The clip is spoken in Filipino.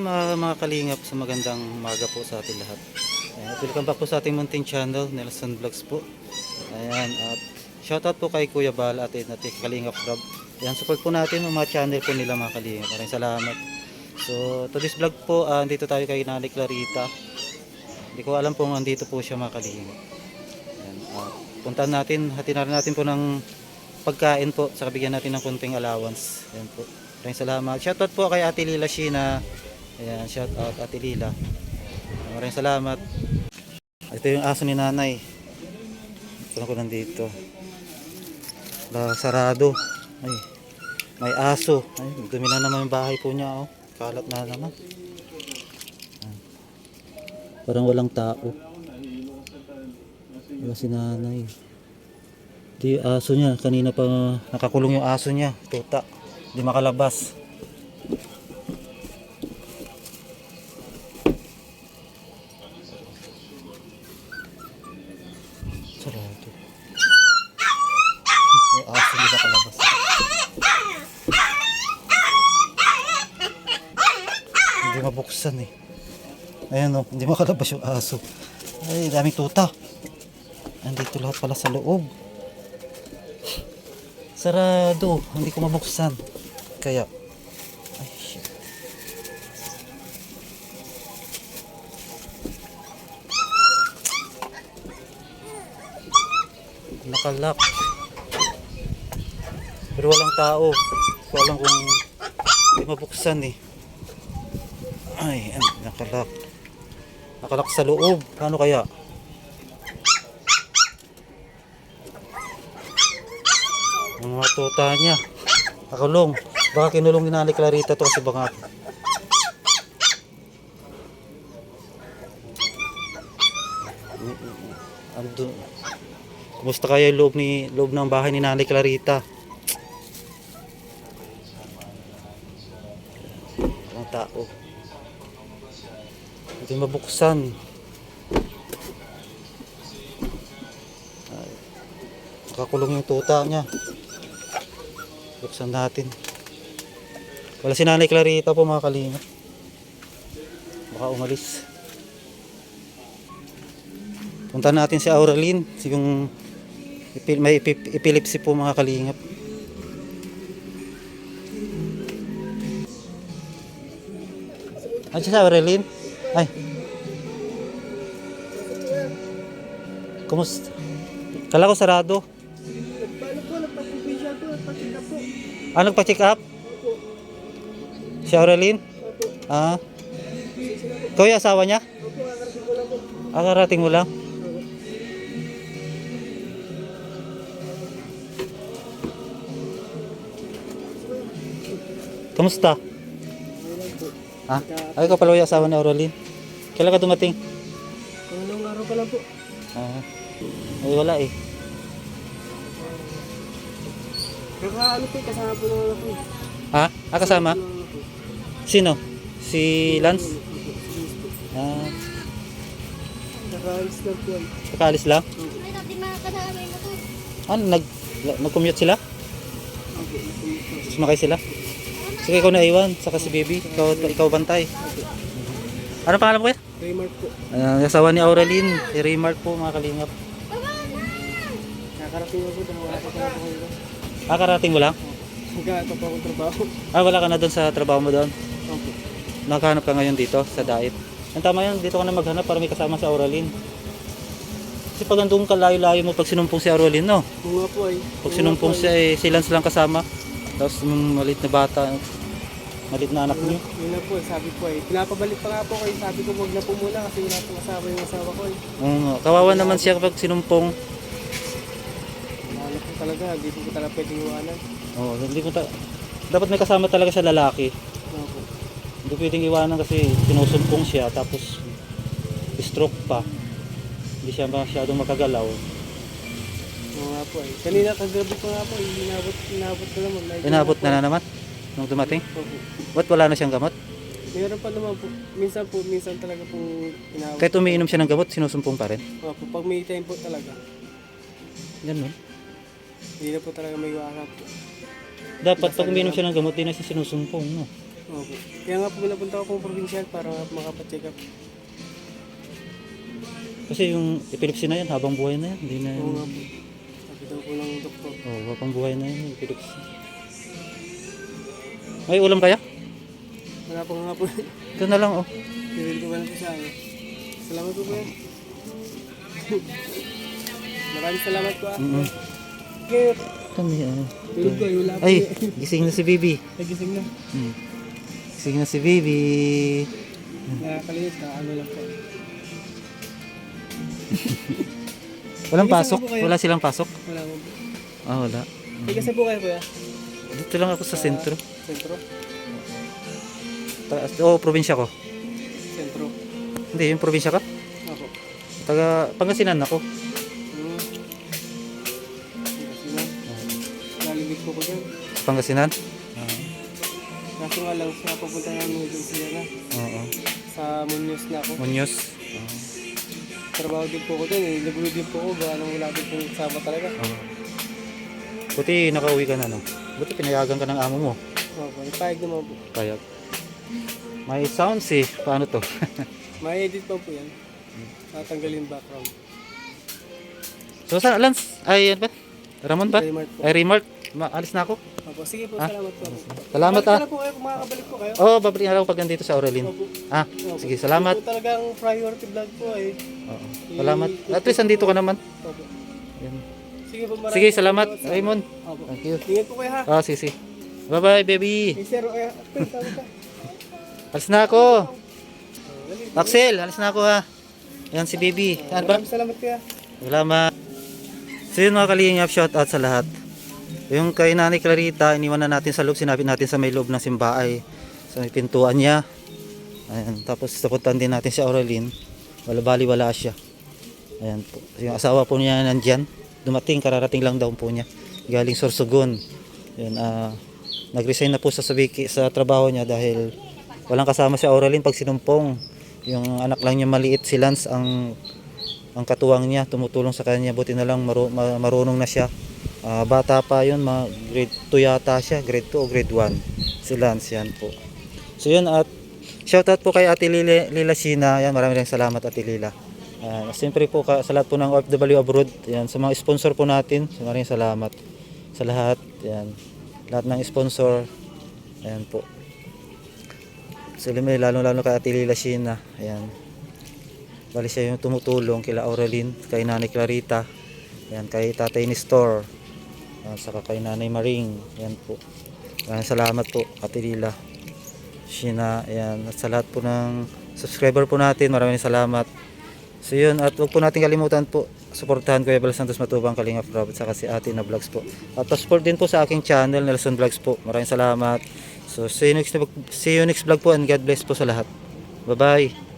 Ayan mga, mga kalingap sa magandang umaga po sa ating lahat. Ayan, welcome back po sa ating munting channel, Nelson Vlogs po. Ayan, at shoutout po kay Kuya Bal at at Kalingap Vlog. Ayan, support po natin ang mga channel po nila mga kalingap. Maraming salamat. So, to this vlog po, ah, andito tayo kay Nani Clarita. Hindi ko alam kung andito po siya mga kalingap. Ayan, at puntahan natin, hatinaran natin po ng pagkain po, saka bigyan natin ng konting allowance. Ayan po. Maraming salamat. Shoutout po kay Ate Lila Sheena. Ayan, shoutout Ate Lila. Maraming salamat. Ito yung aso ni nanay. Ito ko nandito. La, sarado. Ay, may aso. Ay, dumi na naman yung bahay po niya. Oh. Kalat na naman. Parang walang tao. Wala si nanay. Yung aso niya. Kanina pa nakakulong yung aso niya. Tuta. Hindi makalabas. Mabuksan eh. Ayan o, hindi makalabas yung aso. Ay, daming tuta. Andito lahat pala sa loob. Sarado. Hindi ko mabuksan. Kaya. Ay, shit. Nakalak. Pero walang tao. Ko alam kung hindi mabuksan eh. Ay, ano, nakalak. Nakalak sa loob. Paano kaya? Ang mga tuta niya. Nakulong. Baka kinulong ni Nanay Clarita to kasi baka Ando. Kumusta kaya yung loob ni loob ng bahay ni Nanay Clarita? Ang tao. Hindi mabuksan. Ay. Nakakulong yung tuta niya. Buksan natin. Wala si Nanay Clarita po mga kalinga. Baka umalis. Punta natin si Auralyn, si yung may epi- epilepsy po mga kalingap. Ano si Auralyn? Ay. Kumusta? Kala ko sarado. Paano po, nagpapipisya po, nagpatika po. Ah, nagpa-check up? Si Auralyn? Ah. Ikaw yung asawa niya? Opo, kakarating ko lang po. Ah, mo lang? Kamusta? Po. Ha? Ay, ikaw pala yung asawa ni Auralyn. Kailan ka dumating? Anong araw pa lang po? Ah. Ay, wala eh. Kakaano po, kasama po naman ako. eh. Ha? Ah, kasama? Kasama ako. Sino? Si Lance? Po. Ah, Nakaalis lang po. kakaalis lang? Ay, dati mga kasama mo to. Ano, nag, nag-commute sila? opo, opo. Sumakay sila? Sige, ikaw na iwan. Saka si baby. Ikaw, ikaw bantay. Ano pangalan mo kuya? Raymart po. Uh, asawa ni Auralyn, si Raymark po mga kalingap. Nakarating ako, dalawa pa pala po kayo. Ah, karating mo lang? Pa akong trabaho. Ah, wala ka na doon sa trabaho mo doon? Opo. Nakahanap ka ngayon dito sa diet. Ang tama yan, dito ka na maghanap para may kasama si Auralyn. Kasi pag andun ka layo-layo mo pag sinumpong si Auralyn, no? Bunga po ay. Pag sinumpong siya, eh, si Lance lang kasama. Tapos yung malit na bata, malit na anak niyo. Yun na po, eh, sabi po ay. Pinapabalik pa nga po kayo. Sabi ko, wag na po muna kasi wala pong kasama yung asawa ko eh. Oo nga. kawawa naman siya kapag sinumpong. Ano po talaga, hindi po ko talaga pwedeng iwanan. Oo, hindi mo ta- dapat may kasama talaga sa lalaki. Opo. Hindi pwedeng iwanan kasi sinusumpong siya tapos stroke pa. Hindi siya masyadong makagalaw. Oo nga po eh. Kanina kagabi ko nga po, eh, inabot, inabot ko naman. Medyo Inabot po. na na naman nung dumating. Opo. Ba't wala na siyang gamot? Meron pa naman po. Minsan po, minsan talaga po inabot. Kahit umiinom siya ng gamot, sinusumpong pa rin. Opo, pag may time po talaga. Ganun. Hindi na po talaga may iwasan po. Dapat pag umiinom siya ng gamot, di na siya sinusumpong. No? Opo. Kaya nga po napunta ako pong provincial para makapacheck up. Kasi yung epilepsy na yan, habang buhay na yan. Hindi na Oo nga po. Ng doktor. Oh, habang buhay na yung epilepsy. May ulam kaya? Wala pa nga po. Ito na lang oh. Pinili ko ba lang sa ano. Salamat po yan. Maraming salamat po ah. Mm-mm. Ngayon, Ito may ano. po. Ay, gising na si Bibi. Nagising na. Hmm. Gising na si Bibi. Nakakalimutan na ano lang po. Walang Gising pasok? Wala silang pasok? Wala po. Ah, wala. Eh, kasi po kayo kuya? Dito lang ako sa sentro. Sentro? Ta- Oo, probinsya ko. Sentro. Hindi, yung probinsya ka? Ako. Taga Pangasinan ako. Hmm. Lalimit po ko dyan. Pangasinan? Kaso nga lang siya papunta namin dun sila na. Oo. Sa Munoz na ako. Munyos. Trabaho din po ko dun eh. Nagulo din po ko. Gawa nang wala din po sama talaga. Oo. Buti nakauwi ka na, no? Buti pinayagan ka ng amo mo. Opo. Ipahig naman po. Kaya. May sounds eh. Paano to? May edit pa po yan. Tatanggalin background. so, sa Lance? Ay, ano ba? Ramon ba? Raymart po. Ay, Remark. Maalis na ako. Opo. Sige po. Ah? Salamat po. Salamat Balik ah. na po kayo kung makakabalik po kayo. Oo, oh, babalik na ako pag nandito sa Aurelin. Opo. Ah, Opo. sige, salamat. Ito talagang priority vlog po eh. Oo. Salamat. At least andito ka naman. Opo. Sige po. Sige, salamat. Raymond. Opo. Thank you. Ingat po kayo ha. Ah, sige, sige. Bye-bye, baby. Eh, sir, eh, tawag ka. Alis na ako. Oh. Axel, alis na ako ha. Yan si baby. Yan ba? Maraming salamat kuya. Salamat. So yun mga kalingap, shout out sa lahat. Yung kay Nanay Clarita, iniwan na natin sa loob, sinabi natin sa may loob ng simbahay. Sa may pintuan niya. Ayan, tapos taputan din natin si Aurelin. Wala bali, wala siya. Ayan po. Yung asawa po niya nandyan. Dumating, kararating lang daw po niya. Galing Sorsogon. Yun, ah, nag-resign na po sa, sabiki, sa trabaho niya dahil walang kasama si Aurelin pag sinumpong. Yung anak lang niya maliit, si Lance ang ang katuwang niya, tumutulong sa kanya. Buti na lang maru- ma- marunong na siya. Ah, bata pa yun, ma- grade 2 yata siya, grade 2 o grade 1. Si Lance yan po. So yun at shoutout po kay Ate Lila, Lila Sina. Yan, maraming salamat Ate Lila. Ah, siyempre po ka, sa lahat po ng OFW abroad, yan, sa mga sponsor po natin, maraming salamat sa lahat. Yan, lahat ng sponsor. Ayan po. So lalo lalo kay Ate Lila Sina. Ayan. Bali siya yung tumutulong kila Aurelin, kay Nanay Clarita, yan, kay Tatay Nestor, yan, saka kay Nanay Maring, yan po. Maraming salamat po, Ate Lila. Shina, yan, at sa lahat po ng subscriber po natin, maraming salamat. So yun, at huwag po natin kalimutan po, suportahan ko Bal Santos Matubang, Kalingap Rob, at saka si Ate na vlogs po. At support din po sa aking channel, Nelson Vlogs po. Maraming salamat. So see you next, see you next vlog po and God bless po sa lahat. Bye-bye.